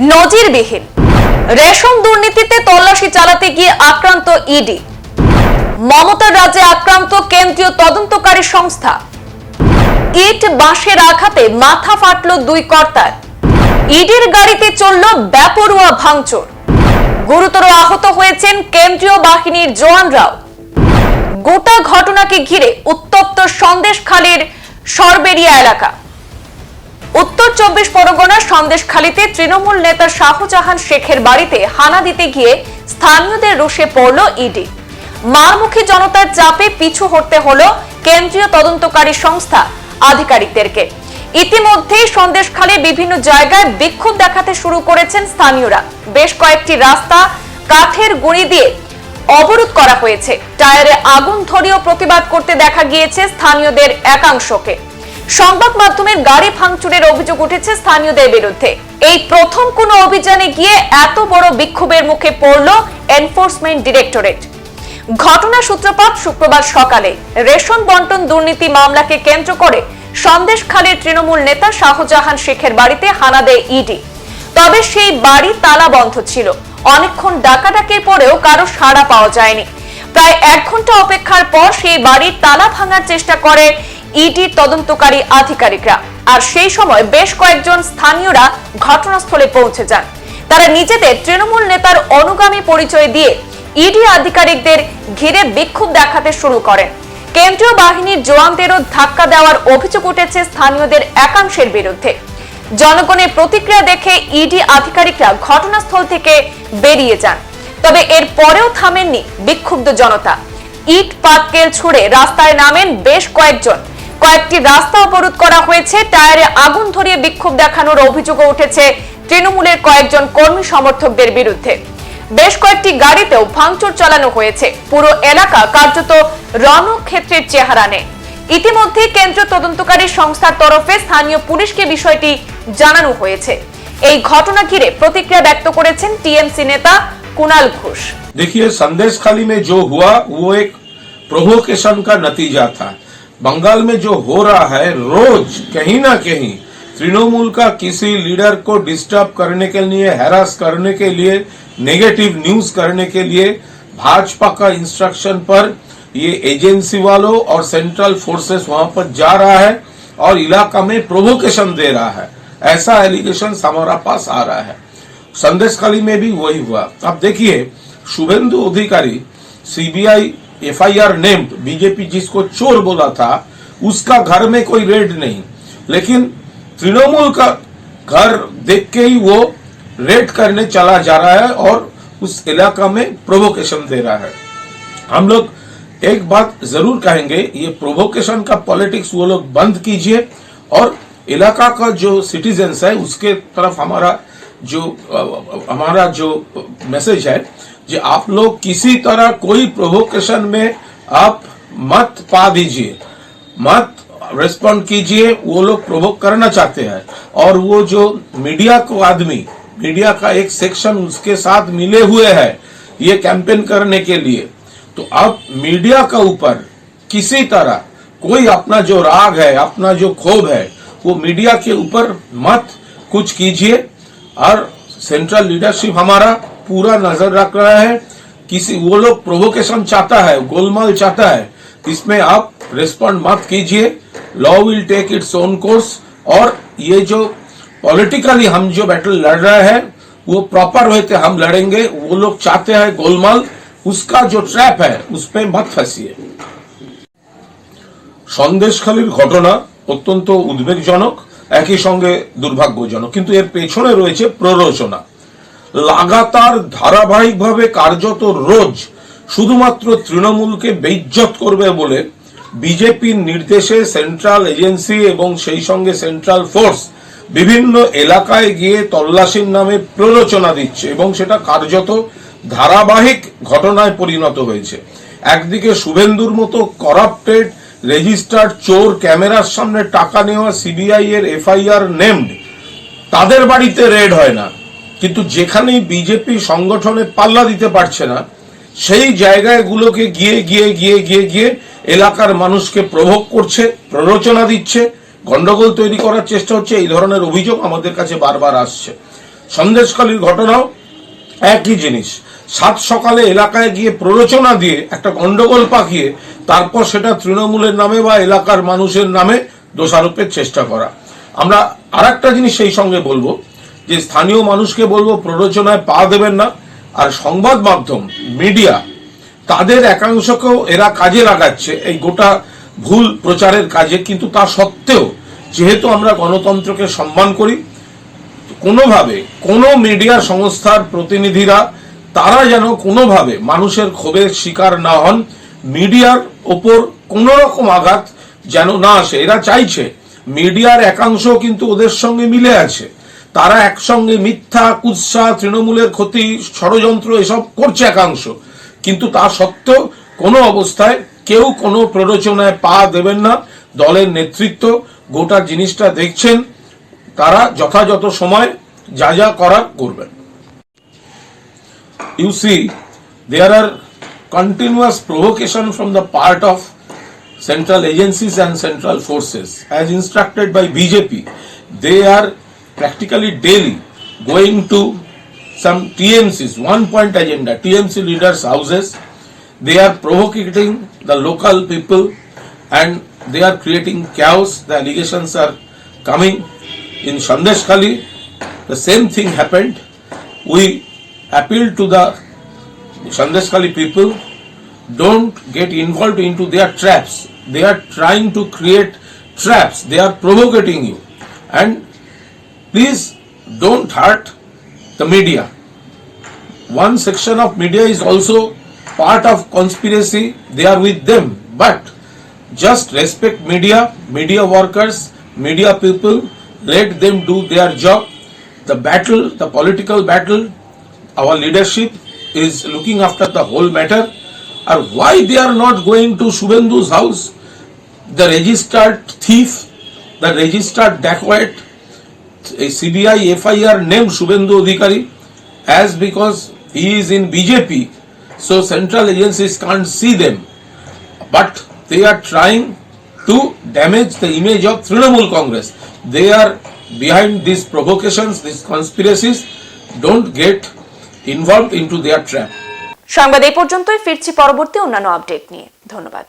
নজিরবিহীন। রেশন দুর্নীতিতে তল্লাশি চালাতে গিয়ে আক্রান্ত ইডি। মমতার রাজ্যে আক্রান্ত কেন্দ্রীয় তদন্তকারী সংস্থা। ইট বাঁশের আঘাতে মাথা ফাটল দুই কর্তার। ইডির গাড়িতে চলল ব্যাপরুয়া ভাঙচুর। গুরুতর আহত হয়েছেন কেন্দ্রীয় বাহিনীর জওয়ানরাও গোটা ঘটনাকে ঘিরে উত্তপ্ত সন্দেশখালীর সরবেরিয়া এলাকা। উত্তর চব্বিশ পরগনার সন্দেশখালীতে তৃণমূল নেতা শাহজাহান শেখের বাড়িতে হানা দিতে গিয়ে স্থানীয়দের রুষে পড়ল ইডি। মারমুখী জনতার চাপে পিছু হটতে হলো কেন্দ্রীয় তদন্তকারী সংস্থা আধিকারিকদেরকে। ইতিমধ্যেই সন্দেশখালী বিভিন্ন জায়গায় বিক্ষোভ দেখাতে শুরু করেছেন স্থানীয়রা। বেশ কয়েকটি রাস্তা কাঠের গুঁড়ি দিয়ে অবরোধ করা হয়েছে। টায়ারে আগুন ধরিয়েও প্রতিবাদ করতে দেখা গিয়েছে স্থানীয়দের একাংশকে। সংবাদ মাধ্যমের গাড়ি ভাঙচুরের অভিযোগ উঠেছে স্থানীয়দের বিরুদ্ধে। এই প্রথম কোনো অভিযানে গিয়ে এত বড় বিক্ষোভের মুখে পড়ল এনফোর্সমেন্ট ডিরেক্টরেট। ঘটনা সূত্রপাত শুক্রবার সকালে। রেশন বন্টন দুর্নীতি মামলাকে কেন্দ্র করে সন্দেশখালীর তৃণমূল নেতা শাহজাহান শেখের বাড়িতে হানা দেয় ইডি। তবে সেই বাড়ি তালা বন্ধ ছিল। অনেকক্ষণ ডাকাডাকির পরেও কারও সাড়া পাওয়া যায়নি। প্রায় এক ঘণ্টা অপেক্ষার পর সেই বাড়ির তালা ভাঙার চেষ্টা করে ইডির তদন্তকারী আধিকারিকরা। আর সেই সময় বেশ কয়েকজন স্থানীয়রা ঘটনাস্থলে পৌঁছে যান। তারা নিজেদের তৃণমূল নেতার অনুগামী পরিচয় দিয়ে ইডি আধিকারিকদের ঘিরে বিক্ষোভ দেখাতে শুরু করেন। কেন্দ্রীয় বাহিনীর জওয়ানদেরও ধাক্কা দেওয়ার অভিযোগ উঠেছে স্থানীয়দের একাংশের বিরুদ্ধে। জনগণের প্রতিক্রিয়া দেখে ইডি আধিকারিকরা ঘটনাস্থল থেকে বেরিয়ে যান। তবে এর পরেও থামেননি বিক্ষুব্ধ জনতা। ইট পাটকেল ছুড়ে রাস্তায় নামেন বেশ কয়েকজন। কয়েকটি রাস্তা অবরোধ করা হয়েছে টায়ারে আগুন ধরিয়ে বিক্ষোভ দেখানোর অভিযোগও উঠেছে তৃণমূলের কয়েকজন কর্মী সমর্থকদের বিরুদ্ধে বেশ কয়েকটি গাড়িতেও ভাঙচুর চালানো হয়েছে পুরো এলাকা কার্যত রণক্ষেত্রের চেহারা নেয় ইতিমধ্যে কেন্দ্রীয় তদন্তকারী সংস্থার তরফে স্থানীয় পুলিশকে বিষয়টি জানানো হয়েছে এই ঘটনা ঘিরে প্রতিক্রিয়া ব্যক্ত করেছেন টিএমসি নেতা কুণাল ঘোষ देखिए संदेश खाली में जो हुआ वो एक प्रोवोकेशन का नतीजा था बंगाल में जो हो रहा है, रोज, कहीं ना कहीं, तृणमूल का किसी लीडर को डिस्टर्ब करने के लिए हैरास करने के लिए नेगेटिव न्यूज़ करने के लिए, भाजपा का इंस्ट्रक्शन पर ये एजेंसी वालों और सेंट्रल फोर्सेस वहाँ पर जा रहा है और इलाका में प्रोवोकेशन दे रहा है। ऐसा एलिगेशन हमारा पास आ रहा है। संदेशखाली में भी वही हुआ। अब देखिए, शुभेंदु अधिकारी सीबीआई एफआईआर नेम्ड बीजेपी जिसको चोर बोला था, उसका घर में कोई रेड नहीं। लेकिन तृणमूल का घर देख के ही वो रेड करने चला जा रहा है और उस इलाका में प्रोवोकेशन दे रहा है। हम लोग एक बात ज़रूर कहेंगे, ये प्रोवोकेशन का पॉलिटिक्स वो लोग बंद कीजिए और इलाका का जो सिटीजन्स है, उसके तरफ़ हमारा जो हमारा जो मैसेज है कि आप लोग किसी तरह कोई प्रोवोकेशन में आप मत पा दीजिए। मत रिस्पॉन्ड कीजिए, वो लोग प्रोवोक करना चाहते हैं। और वो जो मीडिया को आदमी मीडिया का एक सेक्शन उसके साथ मिले हुए है, ये कैंपेन करने के लिए। तो अब मीडिया का ऊपर किसी तरह कोई अपना जो राग है, अपना जो क्षोभ है, वो मीडिया के ऊपर मत कुछ कीजिए। और सेंट्रल लीडरशिप हमारा पूरा नजर रख रहा है किसी वो लोग प्रोवोकेशन चाहता है गोलमाल चाहता है इसमें आप रिस्पॉन्ड मत कीजिए law will take its own course और ये जो पॉलिटिकली हम जो बैटल लड़ रहे हैं वो प्रॉपर वे हम लड़ेंगे वो लोग चाहते हैं गोलमाल उसका जो ट्रैप है उस पर मत फंसिए সন্দেশখালীর ঘটনা অত্যন্ত উদ্বেগজনক একই সঙ্গে দুর্ভাগ্যজনক কিন্তু এর পেছনে রয়েছে প্ররোচনা লাগাতার ধারাবাহিকভাবে কার্যত রোজ শুধুমাত্র তৃণমূলকে বেইজ্জত করবে বলে বিজেপির নির্দেশে সেন্ট্রাল এজেন্সি এবং সেই সঙ্গে সেন্ট্রাল ফোর্স বিভিন্ন এলাকায় গিয়ে তল্লাশির নামে প্ররোচনা দিচ্ছে এবং সেটা কার্যত ধারাবাহিক ঘটনায় পরিণত হয়েছে। একদিকে শুভেন্দুর মতো করাপ্টেড রেজিস্টার্ড চোর ক্যামেরার সামনে টাকা নেওয়া সিবিআই এর এফআইআর নেমড, তাদের বাড়িতে রেড হয় না। কিন্তু যেখানেই বিজেপি সংগঠনে পাল্লা দিতে পারছে না, সেই জায়গাগুলোকে গিয়ে গিয়ে গিয়ে গিয়ে গিয়ে এলাকার মানুষকে প্রভোগ করছে, প্ররোচনা দিচ্ছে, গন্ডগোল তৈরি করার চেষ্টা হচ্ছে, এই ধরনের অভিযোগ আমাদের কাছে বারবার আসছে। সন্দেশকালীর ঘটনাও একই জিনিস। সাত সকালে এলাকায় গিয়ে প্ররোচনা দিয়ে একটা গন্ডগোল পাকিয়ে তারপর সেটা তৃণমূলের নামে বা এলাকার মানুষের নামে দোষারোপের চেষ্টা করা। আমরা আর একটা জিনিস সেই সঙ্গে বলব। যে স্থানীয় মানুষকে বলব প্ররোচনায় পা দেবেন না, আর সংবাদ মাধ্যম, মিডিয়া, তাদের একাংশকেও এরা কাজে লাগাচ্ছে এই গোটা ভুল প্রচারের কাজে, কিন্তু তা সত্ত্বেও যেহেতু আমরা গণতন্ত্রকে সম্মান করি, কোনোভাবে কোনো মিডিয়া সংস্থার প্রতিনিধিরা, তারা যেন কোনোভাবে মানুষের ক্ষোভের শিকার না হন, মিডিয়ার ওপর কোনো রকম আঘাত যেন না আসে। এরা চাইছে, মিডিয়ার একাংশ কিন্তু ওদের সঙ্গে মিলে আছে। তারা একসঙ্গে মিথ্যা, কুৎসা, তৃণমূলের ক্ষতি, ষড়যন্ত্র, এসব করছে একাংশ। কিন্তু তা সত্ত্বেও কোন অবস্থায় কেউ কোনো প্ররোচনায় পা দেবেন না। দলের নেতৃত্ব গোটা জিনিসটা দেখছেন, তারা যথাযথ সময় যা যা করা করবেন। You see there are continuous provocation from the part of central agencies and central forces as instructed by BJP they are practically daily going to some tmcs one point agenda tmc leaders houses they are provoking the local people and they are creating chaos the allegations are coming in sandeshkhali the same thing happened we appeal to the Sandeshkhali people don't get involved into their traps. They are trying to create traps. They are provocating you. And please don't hurt the media. One section of media is also part of conspiracy. They are with them. But just respect media, media workers, media people. Let them do their job. The battle, the political battle, our leadership is looking after the whole matter. Or why they are not going to Shubhendu's house? The registered thief, the registered dacoit, a CBI FIR named Shubhendu Adhikari as because he is in BJP, so central agencies can't see them. But they are trying to damage the image of Trinamool Congress. They are behind these provocations, these conspiracies. Don't get involved into their trap. সংবাদ এই পর্যন্তই ফিরছি পরবর্তী অন্যান্য update নিয়ে ধন্যবাদ